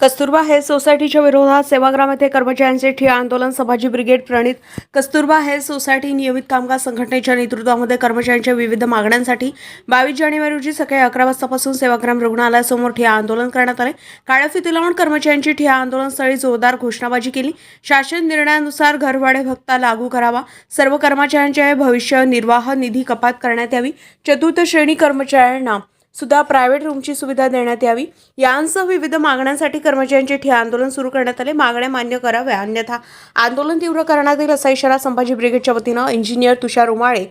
Kasturba health सोसायटीच्या विरोधात सेवाग्राम येथे कर्मचाऱ्यांचे ठिय्या आंदोलन संभाजी ब्रिगेड प्रणित कस्तुरबा हेल्थ सोसायटी नियमित कामकाज संघटनेच्या नेतृत्वामध्ये कर्मचाऱ्यांच्या विविध मागण्यांसाठी बावीस जानेवारी रोजी सकाळी अकरा वाजतापासून सेवाग्राम रुग्णालयासमोर ठिय्या आंदोलन करण्यात आले. काळ्या फिती लावून कर्मचाऱ्यांची ठिय्या आंदोलनस्थळी जोरदार घोषणाबाजी केली. शासन निर्णयानुसार घरभाडे भत्ता लागू करावा. सर्व कर्मचाऱ्यांचे भविष्य निर्वाह निधी कपात करण्यात यावी. चतुर्थ श्रेणी कर्मचाऱ्यांना सुद्धा प्रायव्हेट रूमची सुविधा देण्यात यावी. यांसह विविध मागण्यांसाठी कर्मचाऱ्यांचे ठिय्या आंदोलन सुरू करण्यात आले. मागण्या मान्य कराव्या. अन्यथा आंदोलन तीव्र करण्यात येईल असा इशारा संभाजी ब्रिगेडच्या वतीनं इंजिनियर तुषार उमाळे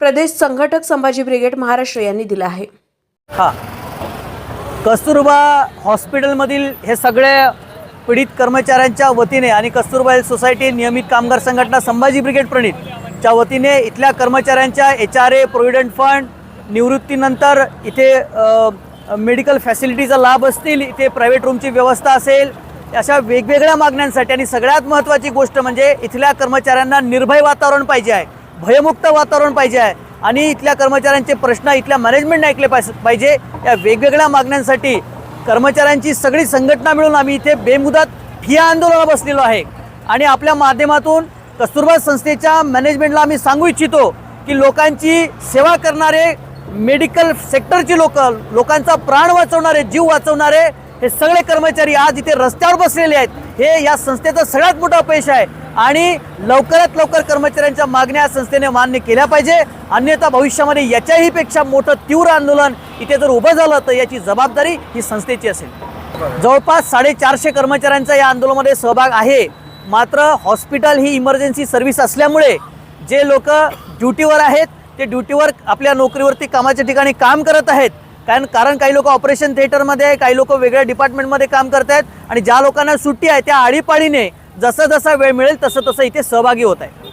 प्रदेश संघटक संभाजी ब्रिगेड महाराष्ट्र यांनी दिला आहे. हा. कस्तुरबा हॉस्पिटलमधील हे सगळे पीडित कर्मचाऱ्यांच्या वतीने आणि कस्तुरबा हेल्थ सोसायटी नियमित कामगार संघटना संभाजी ब्रिगेड प्रणित च्या वतीने इथल्या कर्मचाऱ्यांच्या H R A provident fund निवृत्तीनंतर इथे मेडिकल फॅसिलिटीचा लाभ असतील इथे प्रायव्हेट रूमची व्यवस्था असेल अशा वेगवेगळ्या मागण्यांसाठी आणि सगळ्यात महत्त्वाची गोष्ट म्हणजे इथल्या कर्मचाऱ्यांना निर्भय वातावरण पाहिजे आहे भयमुक्त वातावरण पाहिजे आहे आणि इथल्या कर्मचाऱ्यांचे प्रश्न इथल्या मॅनेजमेंटने ऐकले पाहिजे पाहिजे. या वेगवेगळ्या मागण्यांसाठी कर्मचाऱ्यांची सगळी संघटना मिळून आम्ही इथे बेमुदत ठिया आंदोलनाला बसलेलो आहे. आणि आपल्या माध्यमातून कस्तुरबा संस्थेच्या मॅनेजमेंटला आम्ही सांगू इच्छितो की लोकांची सेवा करणारे मेडिकल सेक्टरची लोक लोकांचा प्राण वाचवणारे जीव वाचवणारे हे सगळे कर्मचारी आज इथे रस्त्यावर बसलेले आहेत. हे या संस्थेचं सगळ्यात मोठं अपयश आहे. आणि लवकरात लवकर कर्मचाऱ्यांच्या मागण्या संस्थेने मान्य केल्या पाहिजे. अन्यथा भविष्यामध्ये याच्याही पेक्षा मोठं तीव्र आंदोलन इथे जर उभं झालं तर याची जबाबदारी ही संस्थेची असेल. जवळपास साडेचारशे कर्मचाऱ्यांचा या आंदोलनामध्ये सहभाग आहे. मात्र हॉस्पिटल ही इमर्जन्सी सर्व्हिस असल्यामुळे जे लोक ड्युटीवर आहेत ते ड्युटीवर आपल्या नोकरीवरती कामाच्या ठिकाणी काम करत आहेत. कारण कारण काही लोक ऑपरेशन थिएटरमध्ये आहे काही लोक वेगळ्या डिपार्टमेंटमध्ये काम करत आहेत आणि ज्या लोकांना सुट्टी आहे त्या आळीपाळीने जसं जसा वेळ मिळेल तसं तसं इथे सहभागी होत आहे.